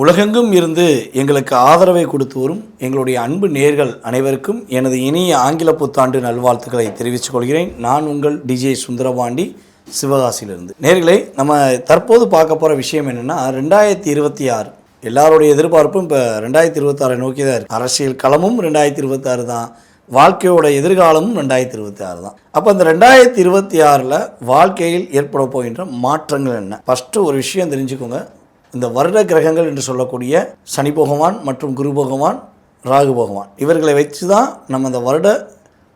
உலகெங்கும் இருந்து எங்களுக்கு ஆதரவை கொடுத்து வரும் எங்களுடைய அன்பு நேர்கள் அனைவருக்கும் எனது இனிய ஆங்கில புத்தாண்டு நல்வாழ்த்துக்களை தெரிவித்துக் கொள்கிறேன். நான் உங்கள் டிஜே சுந்தரபாண்டி சிவகாசியிலிருந்து. நேர்களை நம்ம தற்போது பார்க்க போகிற விஷயம் என்னென்னா ரெண்டாயிரத்தி இருபத்தி ஆறு. எல்லாருடைய எதிர்பார்ப்பும் இப்போ ரெண்டாயிரத்தி இருபத்தாறை நோக்கி தான் இருக்குது அரசியல் களமும் ரெண்டாயிரத்தி இருபத்தாறு தான். வாழ்க்கையோட எதிர்காலமும் ரெண்டாயிரத்தி இருபத்தி ஆறு தான். அப்போ இந்த ரெண்டாயிரத்தி இருபத்தி ஆறில் வாழ்க்கையில் ஏற்பட போகின்ற மாற்றங்கள் என்ன? ஃபஸ்ட்டு ஒரு விஷயம் தெரிஞ்சுக்கோங்க. இந்த வருட கிரகங்கள் என்று சொல்லக்கூடிய சனி பகவான் மற்றும் குரு பகவான் ராகு பகவான். இவர்களை வச்சு தான் நம்ம இந்த வருட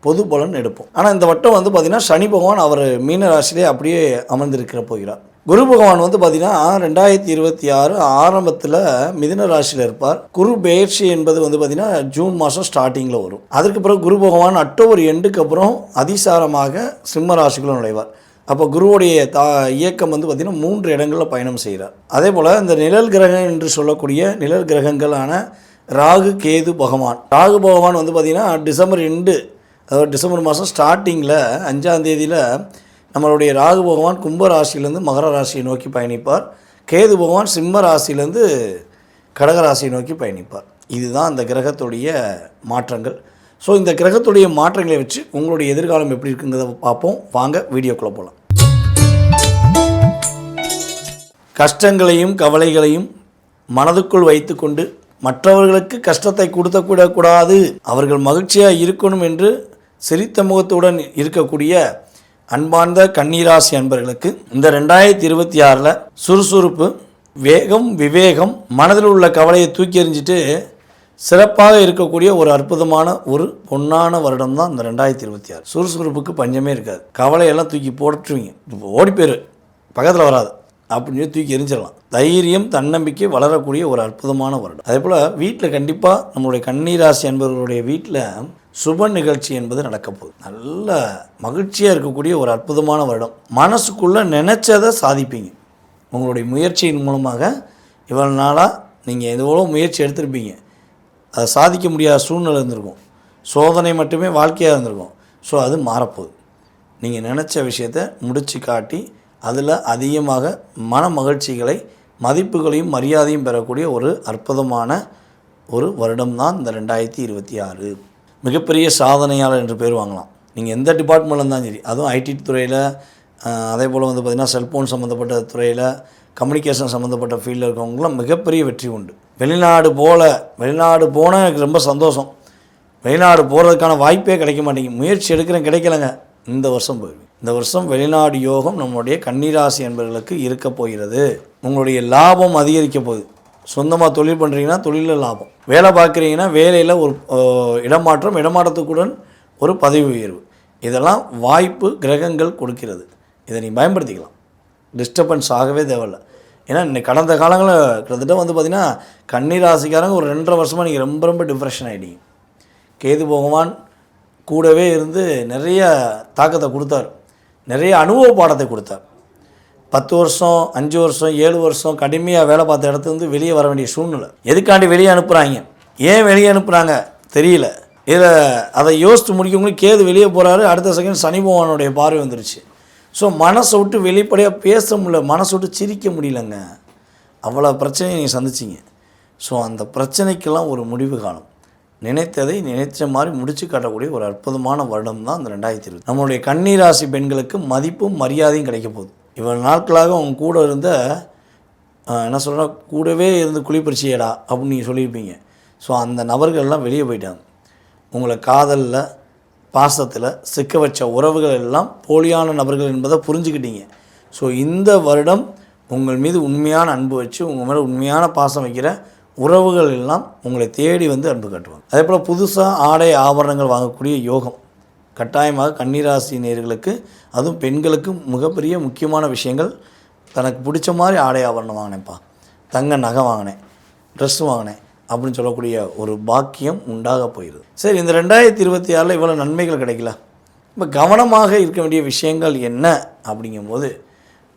பொது பலன் எடுப்போம். ஆனால் இந்த வட்டம் வந்து பார்த்திங்கன்னா சனி பகவான் அவர் மீன ராசியிலே அப்படியே அமர்ந்திருக்கிற போகிறார். குரு பகவான் வந்து பார்த்திங்கன்னா ரெண்டாயிரத்தி இருபத்தி ஆறு ஆரம்பத்தில் மிதின ராசியில் இருப்பார். குரு பெயர்ச்சி என்பது வந்து பார்த்திங்கன்னா ஜூன் மாதம் ஸ்டார்டிங்கில் வரும். அதற்கு பிறகு குரு பகவான் அக்டோபர் எண்டுக்கு அப்புறம் அதிசாரமாக சிம்ம ராசிக்குள்ள நுழைவார். அப்போ குருவுடைய தா இயக்கம் வந்து பார்த்திங்கன்னா மூன்று இடங்களில் பயணம் செய்கிறார். அதே போல் இந்த நிழல் கிரகம் என்று சொல்லக்கூடிய நிழல் கிரகங்களான ராகு கேது பகவான். ராகு பகவான் வந்து பார்த்திங்கன்னா டிசம்பர் ரெண்டு அதாவது டிசம்பர் மாதம் ஸ்டார்டிங்கில் அஞ்சாம் தேதியில் நம்மளுடைய ராகு பகவான் கும்ப ராசியிலேருந்து மகர ராசியை நோக்கி பயணிப்பார். கேது பகவான் சிம்ம ராசியிலேருந்து கடக ராசியை நோக்கி பயணிப்பார். இதுதான் அந்த கிரகத்துடைய மாற்றங்கள். ஸோ இந்த கிரகத்துடைய மாற்றங்களை வச்சு உங்களுடைய எதிர்காலம் எப்படி இருக்குங்கிறத பார்ப்போம். வாங்க வீடியோக்குள்ளே போகலாம் கஷ்டங்களையும் கவலைகளையும் மனதுக்குள் வைத்துக்கொண்டு மற்றவர்களுக்கு கஷ்டத்தை கொடுத்தக்கூடக்கூடாது அவர்கள் மகிழ்ச்சியாக இருக்கணும் என்று சிரித்த முகத்துடன் இருக்கக்கூடிய அன்பார்ந்த கண்ணீராசி அன்பர்களுக்கு இந்த ரெண்டாயிரத்தி இருபத்தி ஆறில் சுறுசுறுப்பு வேகம் விவேகம் மனதில் உள்ள கவலையை தூக்கி எறிஞ்சிட்டு சிறப்பாக இருக்கக்கூடிய ஒரு அற்புதமான ஒரு பொன்னான வருடம் தான் இந்த ரெண்டாயிரத்தி இருபத்தி ஆறு. சுறுசுறுப்புக்கு பஞ்சமே இருக்காது. கவலையெல்லாம் தூக்கி போட்டுருவீங்க. இப்போ ஓடி போயிரு. பக்கத்தில் வராது. அப்படின்னு சொல்லி தூக்கி எரிஞ்சிடலாம். தைரியம் தன்னம்பிக்கை வளரக்கூடிய ஒரு அற்புதமான வருடம். அதே போல் வீட்டில் கண்டிப்பாக நம்மளுடைய கண்ணீராசி என்பவர்களுடைய வீட்டில் சுப நிகழ்ச்சி என்பது நடக்க போகுது. நல்ல மகிழ்ச்சியாக இருக்கக்கூடிய ஒரு அற்புதமான வருடம். மனசுக்குள்ளே நினச்சதை சாதிப்பீங்க. உங்களுடைய முயற்சியின் மூலமாக இவ்வளோ நாளாக நீங்கள் எவ்வளோ முயற்சி எடுத்திருப்பீங்க. அதை சாதிக்க முடியாத சூழ்நிலை இருந்திருக்கும். சோதனை மட்டுமே வாழ்க்கையாக இருந்திருக்கும். ஸோ அது மாறப்போகுது. நீங்கள் நினச்ச விஷயத்த முடித்து காட்டி அதில் அதிகமாக மன மகிழ்ச்சிகளை மதிப்புகளையும் மரியாதையும் பெறக்கூடிய ஒரு அற்புதமான ஒரு வருடம் தான் இந்த ரெண்டாயிரத்தி இருபத்தி ஆறு. மிகப்பெரிய சாதனையாளர் என்று பேர் வாங்கலாம். நீங்கள் எந்த டிபார்ட்மெண்ட்டில் இருந்தாலும் சரி அதுவும் ஐடி துறையில் அதே போல் வந்து பார்த்திங்கன்னா செல்ஃபோன் சம்மந்தப்பட்ட துறையில் கம்யூனிகேஷன் சம்மந்தப்பட்ட ஃபீல்டில் இருக்கிறவங்களும் மிகப்பெரிய வெற்றி உண்டு. வெளிநாடு போல வெளிநாடு போனால் எனக்கு ரொம்ப சந்தோஷம். வெளிநாடு போகிறதுக்கான வாய்ப்பே கிடைக்க மாட்டேங்குது. முயற்சி எடுக்கிறேன் கிடைக்கலங்க. இந்த வருஷம் போயிடுவேன் இந்த வருஷம் வெளிநாடு யோகம் நம்மளுடைய கன்னிராசி என்பவர்களுக்கு இருக்க போகிறது. உங்களுடைய லாபம் அதிகரிக்க போகுது. சொந்தமாக தொழில் பண்ணுறீங்கன்னா தொழிலில் லாபம். வேலை பார்க்குறீங்கன்னா வேலையில் ஒரு இடமாற்றம் இடமாற்றத்துக்குடன் ஒரு பதவி உயர்வு. இதெல்லாம் வாய்ப்பு கிரகங்கள் கொடுக்கிறது. இதை நீ பயன்படுத்திக்கலாம். டிஸ்டர்பன்ஸ் ஆகவே தேவையில்ல. ஏன்னா இன்னைக்கு கடந்த காலங்களில் கிட்டத்தட்ட வந்து பார்த்திங்கன்னா கன்னிராசிக்காரங்க ஒரு ரெண்டரை வருஷமாக நீங்கள் ரொம்ப ரொம்ப டிப்ரெஷன் ஆகிட்டீங்க கேது பகவான் கூடவே இருந்து நிறைய தாக்கத்தை கொடுத்தார். நிறைய அனுபவ பாடத்தை கொடுத்தார். பத்து வருஷம் அஞ்சு வருஷம் ஏழு வருஷம் கடுமையாக வேலை பார்த்த இடத்துலேருந்து வெளியே வர வேண்டிய சூழ்நிலை. எதுக்காண்டி வெளியே அனுப்புகிறாங்க ஏன் வெளியே அனுப்புகிறாங்க தெரியல. இதை அதை யோசித்து முடிக்கவங்களுக்கு கேது வெளியே போகிறாரு அடுத்த செகண்ட் சனி பகவானுடைய பார்வை வந்துருச்சு. ஸோ மனசை விட்டு வெளிப்படையாக பேச முடியல மனசை விட்டு சிரிக்க முடியலங்க. அவ்வளோ பிரச்சனையை நீங்கள் சந்திச்சிங்க. ஸோ அந்த பிரச்சனைக்கெல்லாம் ஒரு முடிவு காலம் நினைத்ததை நினைத்த மாதிரி முடிச்சு காட்டக்கூடிய ஒரு அற்புதமான வருடம் தான் இந்த ரெண்டாயிரத்தி இருபது. நம்மளுடைய கன்னிராசி பெண்களுக்கு மதிப்பும் மரியாதையும் கிடைக்க போகுது. இவ்வளவு நாட்களாக அவங்க கூட இருந்த என்ன சொல்கிறா கூடவே இருந்து குளிப்பரிச்சியடா அப்படின்னு நீங்கள் சொல்லியிருப்பீங்க. ஸோ அந்த நபர்கள்லாம் வெளியே போயிட்டாங்க. உங்களை காதலில் பாசத்தில் சிக்க வச்ச உறவுகள் எல்லாம் போலியான நபர்கள் என்பதை புரிஞ்சுக்கிட்டீங்க. ஸோ இந்த வருடம் உங்கள் மீது உண்மையான அன்பு வச்சு உங்கள் மேலே உண்மையான பாசம் வைக்கிற உறவுகள் எல்லாம் உங்களை தேடி வந்து அன்பு காட்டுவாங்க. அதே போல் புதுசாக ஆடை ஆபரணங்கள் வாங்கக்கூடிய யோகம். கட்டாயமாக கன்னிராசி நேயர்களுக்கு அதுவும் பெண்களுக்கு மிகப்பெரிய முக்கியமான விஷயங்கள். தனக்கு பிடிச்ச மாதிரி ஆடை ஆபரணம் வாங்கினேன்ப்பா. தங்க நகை வாங்கினேன். ட்ரெஸ் வாங்கினேன். அப்படின்னு சொல்லக்கூடிய ஒரு பாக்கியம் உண்டாக போயிடுது சரி இந்த ரெண்டாயிரத்தி இருபத்தி ஆறில் இவ்வளோ நன்மைகள் கிடைக்கல. இப்போ கவனமாக இருக்க வேண்டிய விஷயங்கள் என்ன அப்படிங்கும்போது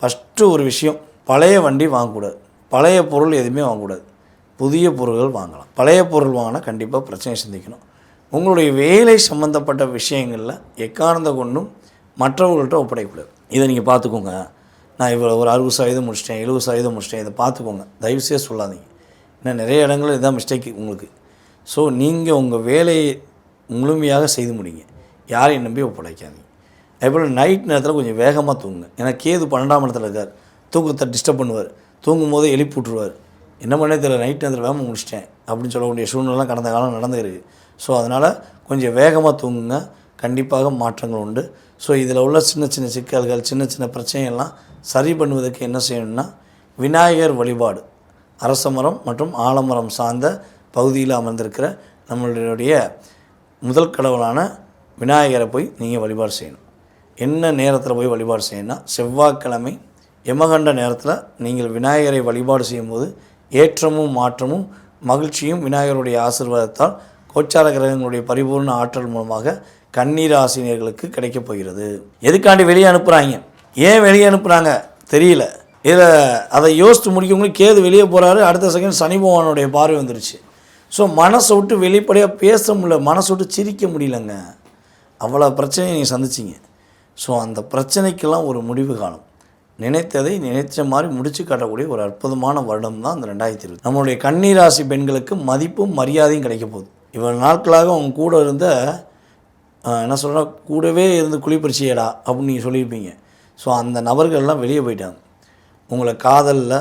ஃபஸ்ட்டு ஒரு விஷயம் பழைய வண்டி வாங்கக்கூடாது. பழைய பொருள் எதுவுமே வாங்கக்கூடாது. புதிய பொருள்கள் வாங்கலாம். பழைய பொருள் வாங்கினா கண்டிப்பாக பிரச்சனை சிந்திக்கணும். உங்களுடைய வேலை சம்மந்தப்பட்ட விஷயங்களில் எக்காரணத்தை கொண்டும் மற்றவர்கள்ட்ட ஒப்படைக்கக்கூடாது இதை நீங்கள் பார்த்துக்கோங்க. நான் இவ்வளோ ஒரு அறுபது சதவீதம் முடிச்சிட்டேன் எழுபது சதவீதம் முடிச்சிட்டேன் இதை பார்த்துக்கோங்க. தயவுசெய்து சொல்லாதீங்க. இன்னும் நிறைய இடங்கள் இதுதான் மிஸ்டேக் உங்களுக்கு. ஸோ நீங்கள் உங்கள் வேலையை முழுமையாக செய்து முடிங்க. யாரையும் நம்பி ஒப்படைக்காதீங்க. அதேபோல் நைட் நேரத்தில் கொஞ்சம் வேகமாக தூங்குங்க. ஏன்னா கேது பன்னெண்டாம் இடத்துல இருக்கார். தூக்கத்தை டிஸ்டர்ப் பண்ணுவார். தூங்கும் போதே எழுப்பி விட்ருவார் என்ன பண்ணே தெரியல நைட் நேரத்தில் வேகமாக முடிச்சிட்டேன் அப்படின்னு சொல்லக்கூடிய சூழ்நிலாம் கடந்த காலம் நடந்துருக்கு ஸோ அதனால் கொஞ்சம் வேகமாக தூங்குங்க. கண்டிப்பாக மாற்றங்கள் உண்டு. ஸோ இதில் உள்ள சின்ன சின்ன சிக்கல்கள் சின்ன சின்ன பிரச்சனைகள்லாம் சரி பண்ணுவதற்கு என்ன செய்யணும்னா விநாயகர் வழிபாடு. அரசமரம் மற்றும் ஆலமரம் சார்ந்த பகுதியில் அமர்ந்திருக்கிற நம்மளுடைய முதல் கடவுளான விநாயகரை போய் நீங்கள் வழிபாடு செய்யணும். என்ன நேரத்தில் போய் வழிபாடு செய்யணும்னா செவ்வாய்க்கிழமை யமகண்ட நேரத்தில் நீங்கள் விநாயகரை வழிபாடு செய்யும்போது ஏற்றமும் மாற்றமும் மகிழ்ச்சியும் விநாயகருடைய ஆசீர்வாதத்தால் கோச்சார கிரகங்களுடைய பரிபூர்ண ஆற்றல் மூலமாக கண்ணீர் ஆசிரியர்களுக்கு கிடைக்கப் போகிறது. எதுக்காண்டி வெளியே அனுப்புகிறாங்க ஏன் வெளியே அனுப்புகிறாங்க தெரியல. இதில் அதை யோசித்து முடிக்கவங்களுக்கு கேது வெளியே போகிறாரு அடுத்த செகண்ட் சனி பகவானுடைய பார்வை வந்துருச்சு. ஸோ மனசை விட்டு வெளிப்படையாக பேச முடியல மனசை விட்டு சிரிக்க முடியலங்க. அவ்வளோ பிரச்சனையை நீங்கள் சந்திச்சிங்க. ஸோ அந்த பிரச்சனைக்கெல்லாம் ஒரு முடிவு காலம் நினைத்ததை நினைச்ச மாதிரி முடிச்சு காட்டக்கூடிய ஒரு அற்புதமான வருடம் தான் அந்த ரெண்டாயிரத்தி இருபது. நம்மளுடைய கன்னிராசி பெண்களுக்கு மதிப்பும் மரியாதையும் கிடைக்க போகுது. இவ்வளவு நாட்களாக அவங்க கூட இருந்த என்ன சொல்கிறா கூடவே இருந்து குளிப்பறிச்சியடா அப்படின்னு நீங்கள் சொல்லியிருப்பீங்க. ஸோ அந்த நபர்கள்லாம் வெளியே போயிட்டாங்க. உங்களை காதலில்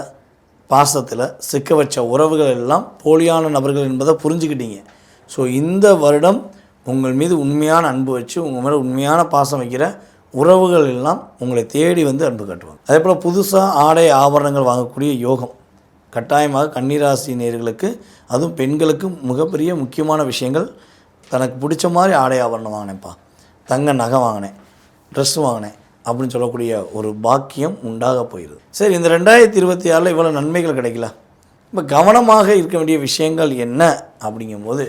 பாசத்தில் சிக்க வச்ச உறவுகள் எல்லாம் போலியான நபர்கள் என்பதை புரிஞ்சுக்கிட்டீங்க. ஸோ இந்த வருடம் உங்கள் மீது உண்மையான அன்பு வச்சு உங்கள் மேலே உண்மையான பாசம் வைக்கிற உறவுகள் எல்லாம் உங்களை தேடி வந்து அன்பு காட்டுவாங்க. அதே போல் புதுசாக ஆடை ஆபரணங்கள் வாங்கக்கூடிய யோகம். கட்டாயமாக கன்னிராசி நேர்களுக்கு அதுவும் பெண்களுக்கு மிகப்பெரிய முக்கியமான விஷயங்கள். தனக்கு பிடிச்ச மாதிரி ஆடை ஆபரணம் வாங்கினேன்ப்பா. தங்க நகை வாங்கினேன். ட்ரெஸ் வாங்கினேன். அப்படின்னு சொல்லக்கூடிய ஒரு பாக்கியம் உண்டாக போயிடுது சரி இந்த ரெண்டாயிரத்தி இருபத்தி ஆறில் இவ்வளோ நன்மைகள் கிடைக்கல. இப்போ கவனமாக இருக்க வேண்டிய விஷயங்கள் என்ன அப்படிங்கும்போது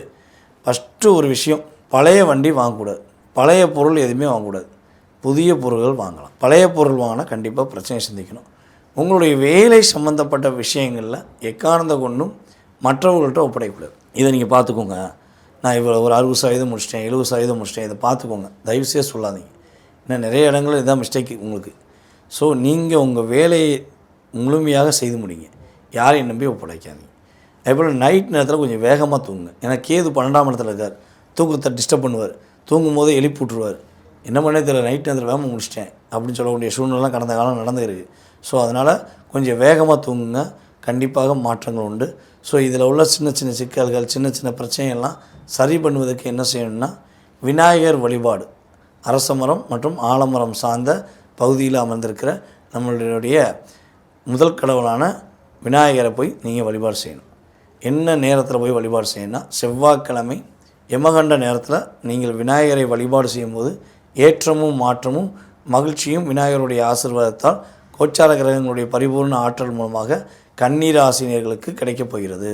ஃபஸ்ட்டு ஒரு விஷயம் பழைய வண்டி வாங்கக்கூடாது. பழைய பொருள் எதுவுமே வாங்கக்கூடாது. புதிய பொருள்கள் வாங்கலாம். பழைய பொருள் வாங்கினா கண்டிப்பாக பிரச்சனையை சிந்திக்கணும். உங்களுடைய வேலை சம்மந்தப்பட்ட விஷயங்களில் எக்காரணத்தை கொண்டும் மற்றவர்கள்ட்ட ஒப்படைக்கக்கூடாது இதை நீங்கள் பார்த்துக்கோங்க. நான் இவ்வளோ ஒரு அறுபது சதவீதம் முடிச்சிட்டேன் எழுபது சதவீதம் முடிச்சிட்டேன் இதை பார்த்துக்கோங்க. தயவுசெய்து சொல்லாதீங்க. இன்னும் நிறைய இடங்களில் இதுதான் மிஸ்டேக் உங்களுக்கு. ஸோ நீங்கள் உங்கள் வேலையை முழுமையாக செய்து முடிங்க. யாரையும் நம்பி ஒப்படைக்காதீங்க. அதேபோல் நைட் நேரத்தில் கொஞ்சம் வேகமாக தூங்குங்க. ஏன்னா கேது பன்னெண்டாம் இடத்துல இருக்கார். தூக்கத்தை டிஸ்டர்ப் பண்ணுவார். தூங்கும் போதே எழுப்பி விட்ருவார் என்ன பண்ணே தெரியல நைட் நேரத்தில் வேகமாக முடிச்சிட்டேன் அப்படின்னு சொல்லக்கூடிய சூழ்நிலாம் கடந்த காலம் நடந்துருக்கு ஸோ அதனால் கொஞ்சம் வேகமாக தூங்குங்க. கண்டிப்பாக மாற்றங்கள் உண்டு. ஸோ இதில் உள்ள சின்ன சின்ன சிக்கல்கள் சின்ன சின்ன பிரச்சனைகள்லாம் சரி பண்ணுவதற்கு என்ன செய்யணும்னா விநாயகர் வழிபாடு. அரசமரம் மற்றும் ஆலமரம் சார்ந்த பகுதியில் அமர்ந்திருக்கிற நம்மளுடைய முதல் கடவுளான விநாயகரை போய் நீங்கள் வழிபாடு செய்யணும். என்ன நேரத்தில் போய் வழிபாடு செய்யணும்னா செவ்வாய்க்கிழமை யமகண்ட நேரத்தில் நீங்கள் விநாயகரை வழிபாடு செய்யும்போது ஏற்றமும் மாற்றமும் மகிழ்ச்சியும் விநாயகருடைய ஆசீர்வாதத்தால் கோச்சார கிரகங்களுடைய பரிபூர்ண ஆற்றல் மூலமாக கண்ணீர் ஆசிரியர்களுக்கு கிடைக்கப் போகிறது.